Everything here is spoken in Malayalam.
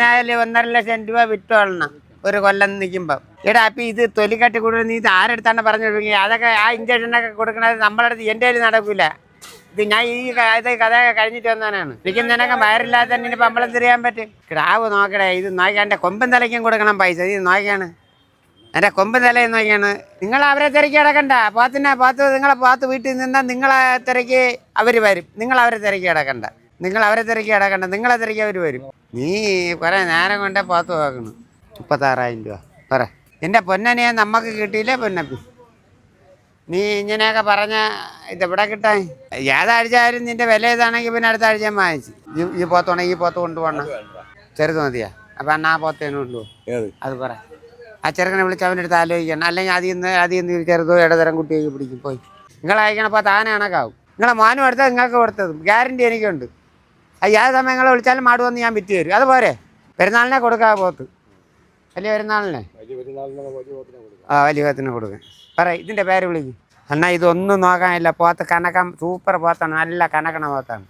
ഒന്നായാലും ഒന്നര ലക്ഷം രൂപ വിറ്റോളണം ഒരു കൊല്ലം നിൽക്കുമ്പോൾ എടാ അപ്പം ഇത് തൊലിക്കട്ടി കൂടുതൽ നീ ഇത് ആരെടുത്താണ് പറഞ്ഞു കൊടുക്കുക അതൊക്കെ ആ ഇഞ്ചക്ഷനൊക്കെ കൊടുക്കണത് നമ്മളടുത്ത് എന്റെ കയ്യിൽ നടക്കില്ല ഇത് ഞാൻ ഈ ഇത് കഥ കഴിഞ്ഞിട്ട് വന്നവനാണ്. എനിക്ക് നിനക്ക് വയറില്ലാതെ തന്നെ ഇപ്പം അമ്പലം തിരിയാൻ പറ്റും. കിടാവ് നോക്കടേ ഇത് നോക്കിയാൽ എന്റെ കൊമ്പൻ തലയ്ക്കും കൊടുക്കണം പൈസ. ഇത് നോക്കിയാണ്. എന്റെ കൊമ്പൻ തലയും നോക്കിയാണ്. നിങ്ങൾ അവരെ തിരക്കി കിടക്കണ്ട. പാത്തിനെ പാത്ത് നിങ്ങളെ പാത്ത് വീട്ടിൽ നിന്നാൽ നിങ്ങളെ തിരക്കി അവർ വരും. നിങ്ങൾ അവരെ തിരക്കി കിടക്കണ്ട. നിങ്ങൾ അവരെ തിരക്കി കിടക്കണ്ട. നിങ്ങളെ തിരക്കി അവർ വരും. നീ കുറേ നേരം കൊണ്ടേ പാത്ത് നോക്കണം. മുപ്പത്താറായിരം രൂപ. പറ. എന്റെ പൊന്നനെ നമുക്ക് കിട്ടിയില്ലേ പൊന്നപ്പി? നീ ഇങ്ങനെയൊക്കെ പറഞ്ഞ ഇതെവിടെ കിട്ടാൻ? ഏതാഴ്ച ആയാലും നിന്റെ വില ഇതാണെങ്കിൽ പിന്നെ അടുത്ത ആഴ്ച വാങ്ങിച്ച്. ഈ- ഈ ഈ പോത്ത് കൊണ്ടുപോകണം ചെറുത് മതിയാ. അപ്പം എന്നാ പോത്തേനും കൊണ്ടുപോകും. അത് പറ. ആ ചെറുക്കനെ വിളിച്ച് അവന്റെ അടുത്ത് ആലോചിക്കണം. അല്ലെങ്കിൽ അതിൽ നിന്ന് അതിൽ നിന്ന് ചെറുതോ ഇടതരം കുട്ടിയൊക്കെ പിടിക്കും. പോയി. നിങ്ങൾ അയക്കണപ്പോൾ താനെ കണക്കാവും. നിങ്ങളെ മോനും എടുത്തത് നിങ്ങൾക്ക് കൊടുത്തത്. ഗ്യാരണ്ടി എനിക്കുണ്ട്. ഏത് സമയങ്ങളെ വിളിച്ചാലും മാട് വന്ന് ഞാൻ വിറ്റ് തരും. അതുപോലെ പെരുന്നാളിനെ കൊടുക്കാതെ പോത്ത്. വലിയ പെരുന്നാളിനെ. ആ വലിയ പോത്തിന് കൊടുക്കാം. പറ ഇതിന്റെ പേര് വിളിക്കും. എന്നാൽ ഇതൊന്നും നോക്കാനില്ല. പോത്ത് കനക്കം സൂപ്പർ പോത്താണ്. നല്ല കനക്കണ പോത്താണ്.